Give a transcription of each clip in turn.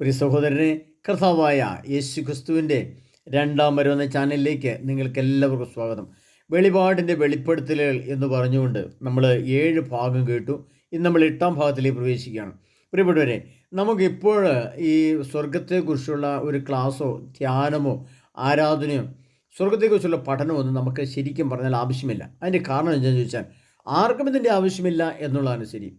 പ്രിയ സഹോദരനെ കർത്താവായ യേശു ക്രിസ്തുവിന്റെ രണ്ടാം വരുന്ന ചാനലിലേക്ക് നിങ്ങൾക്ക് എല്ലാവർക്കും സ്വാഗതം. വെളിപാടിന്റെ വെളിപ്പെടുത്തലുകൾ എന്ന് പറഞ്ഞുകൊണ്ട് നമ്മൾ ഏഴ് ഭാഗം കേട്ടു. ഇന്ന് നമ്മൾ എട്ടാം ഭാഗത്തിലേക്ക് പ്രവേശിക്കുകയാണ്. പ്രിയപ്പെട്ടവരെ നമുക്കിപ്പോൾ ഈ സ്വർഗത്തെക്കുറിച്ചുള്ള ഒരു ക്ലാസ്സോ ധ്യാനമോ ആരാധനയോ സ്വർഗത്തെക്കുറിച്ചുള്ള പഠനമോ ഒന്നും നമുക്ക് ശരിക്കും പറഞ്ഞാൽ ആവശ്യമില്ല. അതിന്റെ കാരണം എന്താണെന്ന് ചോദിച്ചാൽ ആർക്കും ഇതിന്റെ ആവശ്യമില്ല എന്നുള്ളതാണ് ശരി.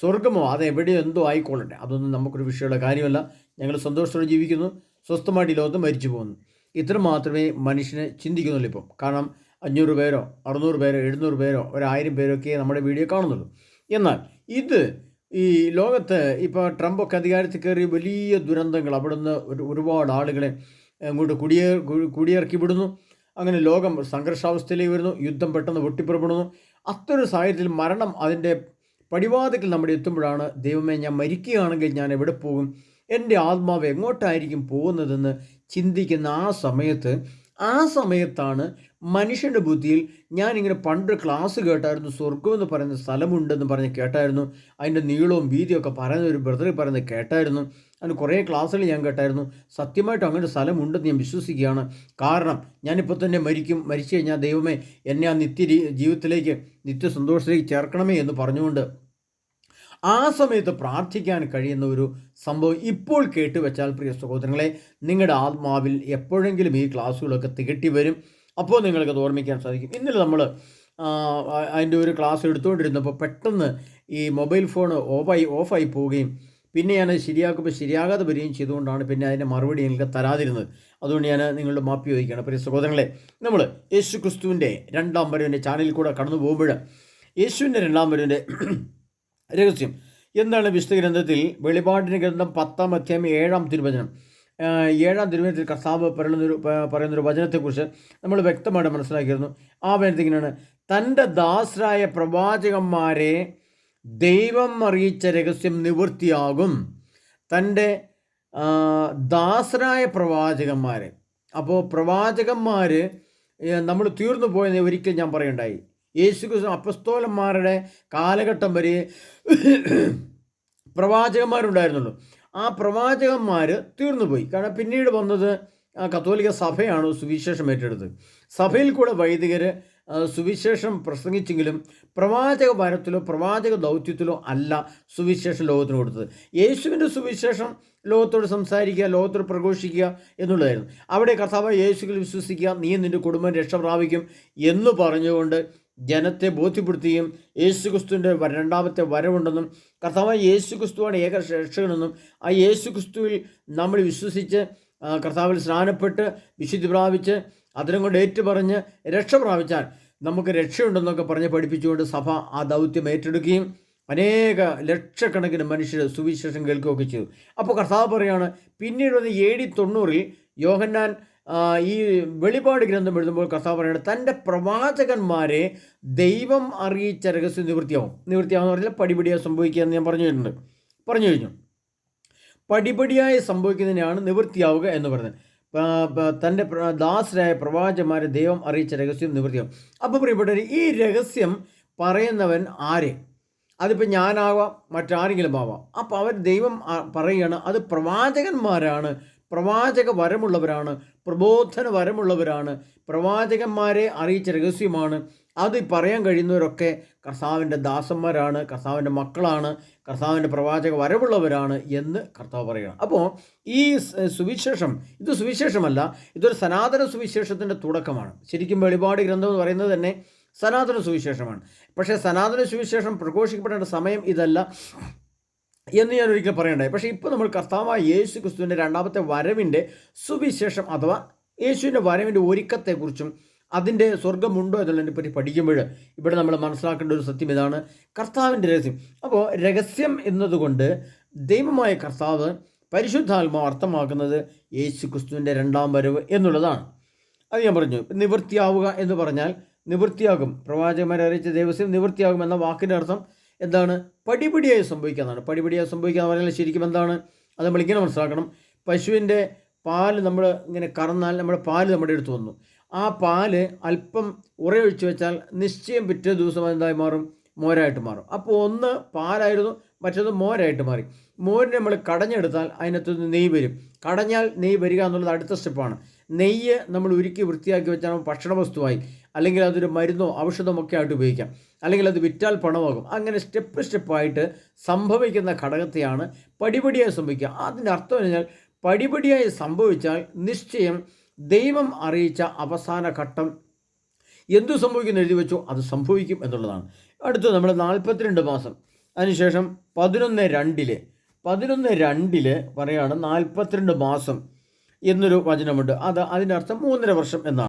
സ്വർഗമോ അത് എവിടെയോ എന്തോ ആയിക്കൊള്ളട്ടെ. അതൊന്നും നമുക്കൊരു വിഷയമുള്ള കാര്യമല്ല. ഞങ്ങൾ സന്തോഷത്തോടെ ജീവിക്കുന്നു. സ്വസ്ഥമായിട്ട് ഈ ലോകത്ത് മരിച്ചു പോകുന്നു. ഇത്ര മാത്രമേ മനുഷ്യനെ ചിന്തിക്കുന്നുള്ളൂ ഇപ്പം. കാരണം അഞ്ഞൂറ് പേരോ അറുന്നൂറ് പേരോ എഴുന്നൂറ് പേരോ ഒരായിരം പേരോ ഒക്കെ നമ്മുടെ വീഡിയോ കാണുന്നുള്ളൂ. എന്നാൽ ഇത് ഈ ലോകത്ത് ഇപ്പോൾ ട്രംപൊക്കെ അധികാരത്തിൽ കയറി വലിയ ദുരന്തങ്ങൾ അവിടുന്ന് ഒരു ഒരുപാട് ആളുകളെ അങ്ങോട്ട് കുടിയേ കുടിയിറക്കി വിടുന്നു. അങ്ങനെ ലോകം സംഘർഷാവസ്ഥയിലേക്ക് വരുന്നു. യുദ്ധം പെട്ടെന്ന് പൊട്ടിപ്പുറപ്പെടുന്നു. അത്തരം സാഹചര്യത്തിൽ മരണം അതിന്റെ പടിവാതിക്കൽ നമ്മുടെ എത്തുമ്പോഴാണ് ദൈവമേ ഞാൻ മരിക്കുകയാണെങ്കിൽ ഞാൻ എവിടെ പോകും? എന്റെ ആത്മാവ് എങ്ങോട്ടായിരിക്കും പോകുന്നതെന്ന് ചിന്തിക്കുന്ന ആ സമയത്ത് ആ സമയത്താണ് മനുഷ്യന്റെ ബുദ്ധിയിൽ ഞാനിങ്ങനെ പണ്ട് ക്ലാസ് കേട്ടായിരുന്നു സ്വർഗം എന്ന് പറയുന്ന സ്ഥലമുണ്ടെന്ന് പറഞ്ഞ് കേട്ടായിരുന്നു. അതിന്റെ നീളവും വീതിയൊക്കെ പറയുന്ന ഒരു ബ്രദർ പറയുന്നത് കേട്ടായിരുന്നു. അതിന് കുറേ ക്ലാസ്സുകൾ ഞാൻ കേട്ടായിരുന്നു. സത്യമായിട്ട് അങ്ങനെ സ്ഥലമുണ്ടെന്ന് ഞാൻ വിശ്വസിക്കുകയാണ്. കാരണം ഞാനിപ്പോൾ തന്നെ മരിക്കും മരിച്ചു കഴിഞ്ഞാൽ ദൈവമേ എന്നെ ആ നിത്യ ജീവിതത്തിലേക്ക് നിത്യ സന്തോഷത്തിലേക്ക് ചേർക്കണമേ എന്ന് പറഞ്ഞുകൊണ്ട് ആ സമയത്ത് പ്രാർത്ഥിക്കാൻ കഴിയുന്ന ഒരു സംഭവം ഇപ്പോൾ കേട്ടുവെച്ചാൽ പ്രിയ സഹോദരങ്ങളെ നിങ്ങളുടെ ആത്മാവിൽ എപ്പോഴെങ്കിലും ഈ ക്ലാസ്സുകളൊക്കെ തികട്ടി വരും. അപ്പോൾ നിങ്ങൾക്കത് ഓർമ്മിക്കാൻ സാധിക്കും. ഇന്നലെ നമ്മൾ അതിന്റെ ഒരു ക്ലാസ് എടുത്തുകൊണ്ടിരുന്നപ്പോൾ പെട്ടെന്ന് ഈ മൊബൈൽ ഫോൺ ഓഫായി ഓഫായി പോവുകയും പിന്നെ ഞാൻ ശരിയാക്കുമ്പോൾ ശരിയാകാതെ വരികയും ചെയ്തുകൊണ്ടാണ് പിന്നെ അതിന്റെ മറുപടി എനിക്ക് തരാതിരുന്നത്. അതുകൊണ്ട് ഞാൻ നിങ്ങളുടെ മാപ്പി ചോദിക്കുകയാണ്. പ്രിയ സഹോദരങ്ങളെ നമ്മൾ യേശു ക്രിസ്തുവിന്റെ രണ്ടാം വരവിന്റെ ചാനലിൽ കൂടെ കടന്നു പോകുമ്പോൾ യേശുവിന്റെ രണ്ടാം വരവിന്റെ രഹസ്യം. എന്താണ് വിശുദ്ധ ഗ്രന്ഥത്തിൽ വെളിപാടിന്റെ ഗ്രന്ഥം പത്താം അധ്യായം ഏഴാം തിരുവചനം? ഏഴാം തിരുവചനത്തിൽ കർത്താവ് പറയുന്നൊരു പറയുന്നൊരു വചനത്തെക്കുറിച്ച് നമ്മൾ വ്യക്തമായിട്ട് മനസ്സിലാക്കിയിരുന്നു. ആ വചനത്തിൽ തന്റെ ദാസരായ പ്രവാചകന്മാരെ ദൈവം അറിയിച്ച രഹസ്യം നിവൃത്തിയാകും. തന്റെ ദാസരായ പ്രവാചകന്മാർ അപ്പോൾ പ്രവാചകന്മാർ നമ്മൾ തീർന്നു പോയെന്ന് ഒരിക്കൽ ഞാൻ പറയണ്ടായി. യേശു ക്രിസ്തു അപ്പസ്തോലന്മാരുടെ കാലഘട്ടം വരെ പ്രവാചകന്മാരുണ്ടായിരുന്നുള്ളൂ. ആ പ്രവാചകന്മാർ തീർന്നുപോയി കാരണം പിന്നീട് വന്നത് കത്തോലിക്ക സഭയാണ് സുവിശേഷം ഏറ്റെടുത്തത്. സഭയിൽ കൂടെ വൈദികർ സുവിശേഷം പ്രസംഗിച്ചെങ്കിലും പ്രവാചക വരത്തിലോ പ്രവാചക ദൗത്യത്തിലോ അല്ല സുവിശേഷം ലോകത്തിന് കൊടുത്തത്. യേശുവിന്റെ സുവിശേഷം ലോകത്തോട് സംസാരിക്കുക ലോകത്തോട് പ്രഘോഷിക്കുക എന്നുള്ളതായിരുന്നു. അവിടെ കർത്താവ് യേശുവിൽ വിശ്വസിക്കുക നീ നിന്റെ കുടുംബം രക്ഷ പ്രാപിക്കും എന്ന് പറഞ്ഞുകൊണ്ട് ജനത്തെ ബോധ്യപ്പെടുത്തുകയും യേശു ക്രിസ്തുവിന്റെ രണ്ടാമത്തെ വരവുണ്ടെന്നും കർത്താവ് യേശു ക്രിസ്തുവാണ് ഏക രക്ഷകനെന്നും ആ യേശുക്രിസ്തുവിൽ നമ്മൾ വിശ്വസിച്ച് കർത്താവിൽ സ്നാനപ്പെട്ട് വിശുദ്ധി പ്രാപിച്ച് അതിനും കൊണ്ട് ഏറ്റുപറഞ്ഞ് രക്ഷ പ്രാപിച്ചാൽ നമുക്ക് രക്ഷയുണ്ടെന്നൊക്കെ പറഞ്ഞ് പഠിപ്പിച്ചുകൊണ്ട് സഭ ആ ദൗത്യം ഏറ്റെടുക്കുകയും അനേക ലക്ഷക്കണക്കിന് മനുഷ്യർ സുവിശേഷം കേൾക്കുകയൊക്കെ ചെയ്തു. അപ്പോൾ കർത്താവ് പറയാണ് പിന്നീട് വന്ന് എ ഡി തൊണ്ണൂറിൽ യോഹന്നാൻ ഈ വെളിപാട് ഗ്രന്ഥം എഴുതുമ്പോൾ കർത്താവ് പറയുന്നത് തന്റെ പ്രവാചകന്മാരെ ദൈവം അറിയിച്ച രഹസ്യം നിവൃത്തിയാവും. നിവൃത്തിയാവും എന്ന് പറഞ്ഞാൽ പടിപടിയായി സംഭവിക്കുക എന്ന് ഞാൻ പറഞ്ഞു കഴിഞ്ഞിട്ടുണ്ട് പറഞ്ഞു കഴിഞ്ഞു. പടിപടിയായി സംഭവിക്കുന്നതിനാണ് നിവൃത്തിയാവുക എന്ന് പറയുന്നത്. തന്റെ ദാസരായ പ്രവാചന്മാരെ ദൈവം അറിയിച്ച രഹസ്യം നിവൃത്തിയാവും. അപ്പോൾ പ്രിയപ്പെട്ടവർ ഈ രഹസ്യം പറയുന്നവൻ ആരെ? അതിപ്പോൾ ഞാനാവാം മറ്റാരെങ്കിലും ആവാം. അപ്പോൾ അവർ ദൈവം പറയുകയാണ് അത് പ്രവാചകന്മാരാണ്. പ്രവാചക വരമുള്ളവരാണ്. പ്രബോധന വരമുള്ളവരാണ്. പ്രവാചകന്മാരെ അറിയിച്ച രഹസ്യമാണ്. അത് പറയാൻ കഴിയുന്നവരൊക്കെ കർത്താവിന്റെ ദാസന്മാരാണ് കർത്താവിന്റെ മക്കളാണ് കർത്താവിന്റെ പ്രവാചക വരവുള്ളവരാണ് എന്ന് കർത്താവ് പറയുകയാണ്. അപ്പോൾ ഈ സുവിശേഷം ഇത് സുവിശേഷമല്ല ഇതൊരു സനാതന സുവിശേഷത്തിന്റെ തുടക്കമാണ്. ശരിക്കും വെളിപാട് ഗ്രന്ഥം എന്ന് പറയുന്നത് തന്നെ സനാതന സുവിശേഷമാണ്. പക്ഷേ സനാതന സുവിശേഷം പ്രഘോഷിക്കപ്പെടേണ്ട സമയം ഇതല്ല. എന്ന് ഞാൻ ഒരിക്കൽ പറയണ്ടായി. പക്ഷേ ഇപ്പോൾ നമ്മൾ കർത്താവായ യേശു ക്രിസ്തുവിന്റെ രണ്ടാമത്തെ വരവിന്റെ സുവിശേഷം അഥവാ യേശുവിന്റെ വരവിന്റെ ഒരുക്കത്തെക്കുറിച്ചും അതിന്റെ സ്വർഗമുണ്ടോ എന്നുള്ളതിനെ പറ്റി പഠിക്കുമ്പോൾ ഇവിടെ നമ്മൾ മനസ്സിലാക്കേണ്ട ഒരു സത്യം ഇതാണ്. കർത്താവിന്റെ രഹസ്യം. അപ്പോൾ രഹസ്യം എന്നതുകൊണ്ട് ദൈവമായ കർത്താവ് പരിശുദ്ധാത്മാവ് അർത്ഥമാക്കുന്നത് യേശു ക്രിസ്തുവിന്റെ രണ്ടാം വരവ് എന്നുള്ളതാണ്. അത് ഞാൻ പറഞ്ഞു നിവൃത്തിയാവുക എന്ന് പറഞ്ഞാൽ നിവൃത്തിയാകും. പ്രവാചകന്മാരെ അറിയിച്ച ദേവസ്വം നിവൃത്തിയാകും എന്ന വാക്കിന്റെ അർത്ഥം എന്താണ്? പടിപടിയായി സംഭവിക്കാന്നാണ് പടിപടിയായി സംഭവിക്കുക എന്ന് പറഞ്ഞാൽ ശരിക്കും എന്താണ്? അത് നമ്മൾ ഇങ്ങനെ മനസ്സിലാക്കണം. പശുവിന്റെ പാൽ നമ്മൾ ഇങ്ങനെ കറന്നാൽ നമ്മുടെ പാൽ നമ്മുടെ അടുത്ത് വന്നു. ആ പാൽ അല്പം ഉറയൊഴിച്ച് വെച്ചാൽ നിശ്ചയം പിറ്റേ ദിവസം എന്തായി മാറും? മോരായിട്ട് മാറും. അപ്പോൾ ഒന്ന് പാലായിരുന്നു മറ്റൊന്ന് മോരായിട്ട് മാറി. മോരിനെ നമ്മൾ കടഞ്ഞെടുത്താൽ അതിനകത്ത് നെയ്യ് വരും. കടഞ്ഞാൽ നെയ് വരിക എന്നുള്ളത് അടുത്ത സ്റ്റെപ്പാണ് നെയ്യ് നമ്മൾ ഉരുക്കി വൃത്തിയാക്കി വെച്ചാൽ ഭക്ഷണ വസ്തുവായി. അല്ലെങ്കിൽ അതൊരു മരുന്നോ ഔഷധമോ ഒക്കെ ആയിട്ട് ഉപയോഗിക്കാം. അല്ലെങ്കിൽ അത് വിറ്റാൽ പണമാകും. അങ്ങനെ സ്റ്റെപ്പ് സ്റ്റെപ്പായിട്ട് സംഭവിക്കുന്ന ഘടകത്തെയാണ് പടിപടിയായി സംഭവിക്കുക. അതിന്റെ അർത്ഥം പറഞ്ഞാൽ പടിപടിയായി സംഭവിച്ചാൽ നിശ്ചയം ദൈവം അറിയിച്ച അവസാന ഘട്ടം എന്തു സംഭവിക്കുന്നു എഴുതി വെച്ചോ അത് സംഭവിക്കും എന്നുള്ളതാണ്. അടുത്ത് നമ്മൾ നാൽപ്പത്തിരണ്ട് മാസം. അതിനുശേഷം പതിനൊന്ന് രണ്ടിൽ പതിനൊന്ന് രണ്ടിൽ പറയുകയാണ് നാൽപ്പത്തിരണ്ട് മാസം. എന്നൊരു വചനമുണ്ട്. അത് അതിന്റെ അർത്ഥം മൂന്നര വർഷം എന്നാണ്.